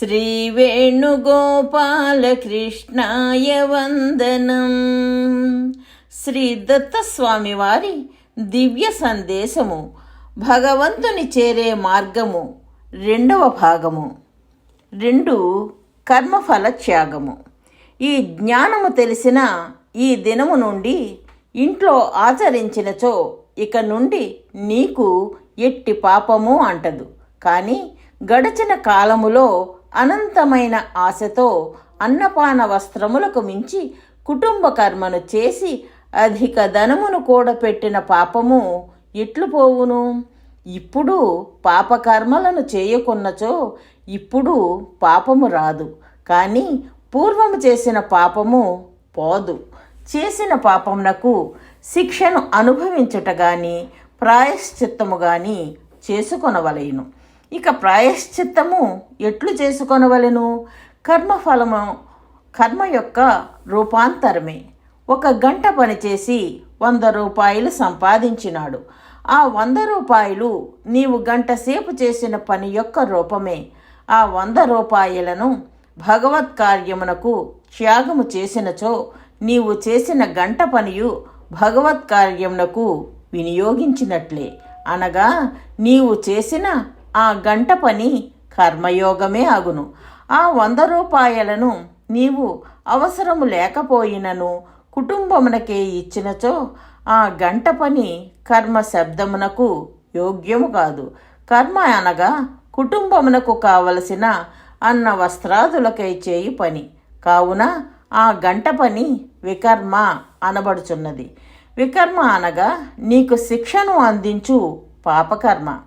శ్రీవేణుగోపాలకృష్ణాయ వందనం. శ్రీ దత్తస్వామి వారి దివ్య సందేశము భగవంతుని చేరే మార్గము రెండవ భాగము. రెండు కర్మఫల త్యాగము. ఈ జ్ఞానము తెలిసిన ఈ దినము నుండి ఇంట్లో ఆచరించినచో ఇక నుండి నీకు ఎట్టి పాపము అంటదు. కానీ గడచిన కాలములో అనంతమైన ఆశతో అన్నపాన వస్త్రములకు మించి కుటుంబ కర్మను చేసి అధిక ధనమును కూడపెట్టిన పాపము ఎట్లు పోవును? ఇప్పుడు పాపకర్మలను చేయకున్నచో ఇప్పుడు పాపము రాదు. కానీ పూర్వము చేసిన పాపము పోదు. చేసిన పాపమునకు శిక్షను అనుభవించుట గాని ప్రాయశ్చిత్తము గాని చేసుకొనవలయును ఇక ప్రాయశ్చిత్తము ఎట్లు చేసుకొనవలెను? కర్మఫలము కర్మ యొక్క రూపాంతరమే. ఒక గంట పనిచేసి వంద రూపాయలు సంపాదించినాడు. ఆ వంద రూపాయలు నీవు గంట సేపు చేసిన పని యొక్క రూపమే. ఆ వంద రూపాయలను భగవత్ కార్యమునకు త్యాగము చేసినచో నీవు చేసిన గంట పనియు భగవత్ కార్యమునకు వినియోగించినట్లే. అనగా నీవు చేసిన ఆ గంట పని కర్మయోగమే అగును ఆ వంద రూపాయలను నీవు అవసరము లేకపోయినను కుటుంబమునకే ఇచ్చినచో ఆ గంట పని కర్మ శబ్దమునకు యోగ్యము కాదు. కర్మ అనగా కుటుంబమునకు కావలసిన అన్న వస్త్రాదులకై చేయి పని. కావున ఆ గంట పని వికర్మ అనబడుచున్నది. వికర్మ అనగా నీకు శిక్షను అందించు పాపకర్మ.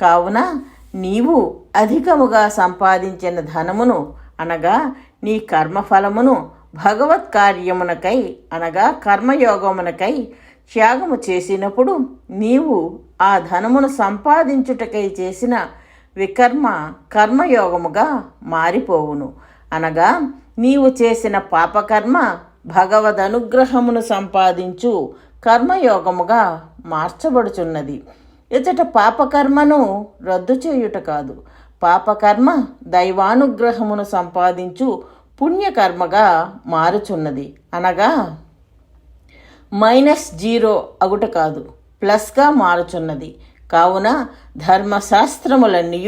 కావున నీవు అధికముగా సంపాదించిన ధనమును అనగా నీ కర్మఫలమును భగవత్ కార్యమునకై అనగా కర్మయోగమునకై త్యాగము చేసినప్పుడు నీవు ఆ ధనమును సంపాదించుటకై చేసిన వికర్మ కర్మయోగముగా మారిపోవును. అనగా నీవు చేసిన పాపకర్మ భగవద్ అనుగ్రహమును సంపాదించు కర్మయోగముగా మార్చబడుచున్నది. ఎదుట పాపకర్మను రద్దు చేయుట కాదు. పాపకర్మ దైవానుగ్రహమును సంపాదించు పుణ్యకర్మగా మారుచున్నది. అనగా మైనస్ జీరో అగుట కాదు ప్లస్గా మారుచున్నది. కావున ధర్మశాస్త్రములన్నీ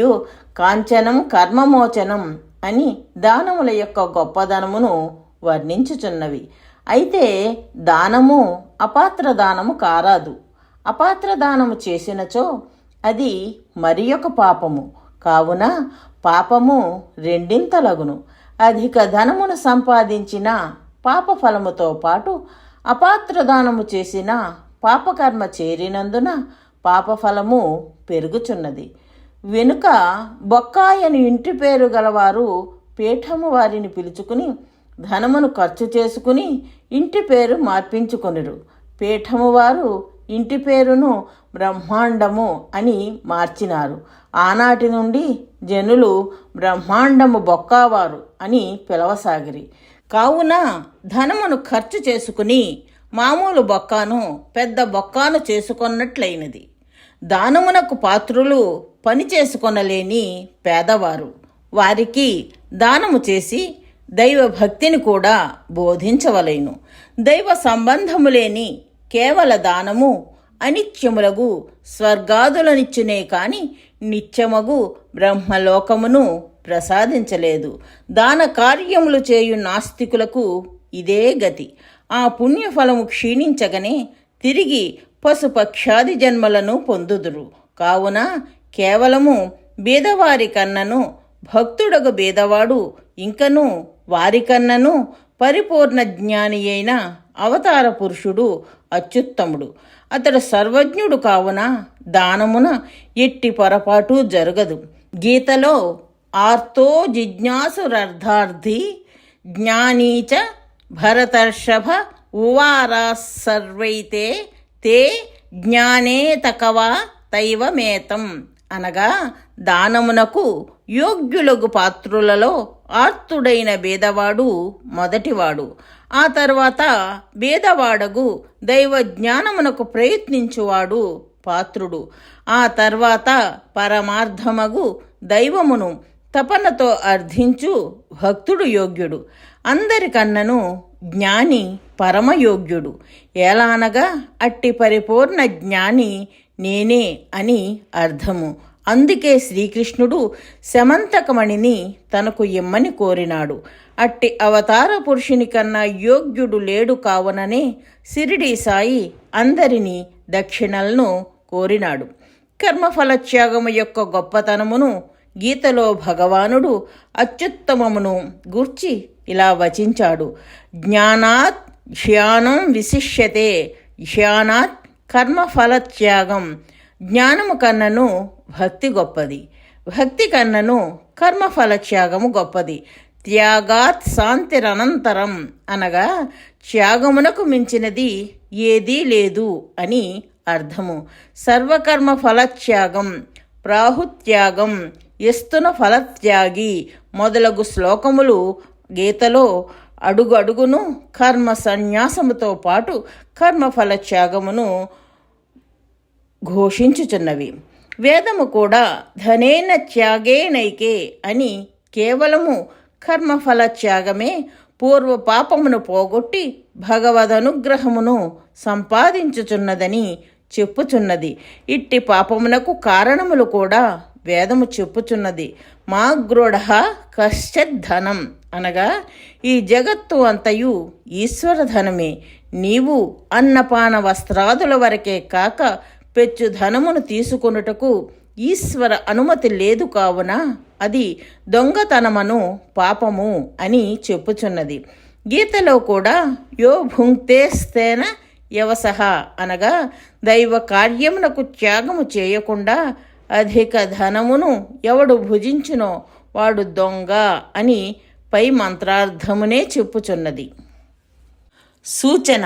కాంచనం కర్మమోచనం అని దానముల యొక్క గొప్పదనమును వర్ణించుచున్నవి. అయితే దానము అపాత్ర దానము కారాదు. అపాత్ర దానము చేసినచో అది మరి ఒక పాపము. కావున పాపము రెండింతలగును. అధిక ధనమును సంపాదించిన పాప ఫలముతో పాటు అపాత్ర దానము చేసిన పాపకర్మ చేరినందున పాపఫలము పెరుగుచున్నది. వెనుక బొక్కాయని ఇంటి పేరు గలవారు పీఠము వారిని పిలుచుకుని ధనమును ఖర్చు చేసుకుని ఇంటి పేరు మార్పించుకొనిరు. పీఠము వారు ఇంటి పేరును బ్రహ్మాండము అని మార్చినారు. ఆనాటి నుండి జనులు బ్రహ్మాండము బొక్కావారు అని పిలవసాగిరి. కావున ధనమును ఖర్చు చేసుకుని మామూలు బొక్కాను పెద్ద బొక్కాను చేసుకున్నట్లయినది. దానమునకు పాత్రులు పని చేసుకొనలేని పేదవారు. వారికి దానము చేసి దైవ భక్తిని కూడా బోధించవలేను. దైవ సంబంధము లేని కేవల దానము అనిత్యములగు స్వర్గాదులనిచ్చునే కాని నిత్యమగు బ్రహ్మలోకమును ప్రసాదించలేదు. దాన కార్యములు చేయు నాస్తికులకు ఇదే గతి. ఆ పుణ్యఫలము క్షీణించగనే తిరిగి పశుపక్షాది జన్మలను పొందుదురు. కావున కేవలము బీదవారి కన్నను భక్తుడగు బీదవాడు ఇంకను వారికన్నను పరిపూర్ణ జ్ఞాని అయిన అవతార పురుషుడు అత్యుత్తముడు. అతడు సర్వజ్ఞుడు కావున దానమున ఎట్టి పొరపాటు జరగదు. గీతలో ఆర్తో జిజ్ఞాసురర్ధార్థి జ్ఞానీ చ భరతర్షభ ఉవారా సర్వైతే తే జ్ఞానే తకవా తైవమేతం. అనగా దానమునకు యోగ్యులగు పాత్రులలో ఆర్తుడైన బేదవాడు మొదటివాడు. ఆ తర్వాత బేదవాడగు దైవ జ్ఞానమునకు ప్రయత్నించువాడు పాత్రుడు. ఆ తర్వాత పరమార్థమగు దైవమును తపనతో అర్థించు భక్తుడు యోగ్యుడు. అందరికన్నను జ్ఞాని పరమయోగ్యుడు. ఎలానగా అట్టి పరిపూర్ణ జ్ఞాని నేనే అని అర్థము. అందుకే శ్రీకృష్ణుడు శమంతకమణిని తనకు ఇమ్మని కోరినాడు. అట్టి అవతార పురుషుని కన్నా యోగ్యుడు లేడు కావుననే సిరిడి సాయి అందరినీ దక్షిణలను కోరినాడు. కర్మఫలత్యాగము యొక్క గొప్పతనమును గీతలో భగవానుడు అత్యుత్తమమును గూర్చి ఇలా వచించాడు. జ్ఞానాత్ ధ్యానం విశిష్యతే ధ్యానాత్ కర్మఫల త్యాగం జ్ఞానము కన్నను భక్తి గొప్పది. భక్తి కన్నను కర్మఫల త్యాగము గొప్పది. త్యాగాత్ శాంతిరనంతరం అనగా త్యాగమునకు మించినది ఏదీ లేదు అని అర్థము. సర్వకర్మ ఫలత్యాగం ప్రాహుత్యాగం ఎస్తున ఫలత్యాగి మొదలగు శ్లోకములు గీతలో అడుగు అడుగును కర్మ సన్యాసముతో పాటు కర్మఫల త్యాగమును ఘోషించుచున్నవి. వేదము కూడా ధనేన త్యాగేనైకే అని కేవలము కర్మఫల త్యాగమే పూర్వ పాపమును పోగొట్టి భగవద్ అనుగ్రహమును సంపాదించుచున్నదని చెప్పుచున్నది. ఇట్టి పాపమునకు కారణములు కూడా వేదము చెప్పుచున్నది. మా గృఢ కశ్చద్ధనం అనగా ఈ జగత్తు అంతయు ఈశ్వరధనమే నీవు అన్నపాన వస్త్రాదుల వరకే కాక పెచ్చు ధనమును తీసుకొనుటకు ఈశ్వర అనుమతి లేదు కావున అది దొంగతనమను పాపము అని చెప్పుచున్నది. గీతలో కూడా యో భుంక్తేస్తేన యవసహ అనగా దైవ కార్యమునకు త్యాగము చేయకుండా అధిక ధనమును ఎవడు భుజించునో వాడు దొంగ అని పై మంత్రార్థమునే చెప్పుచున్నది. సూచన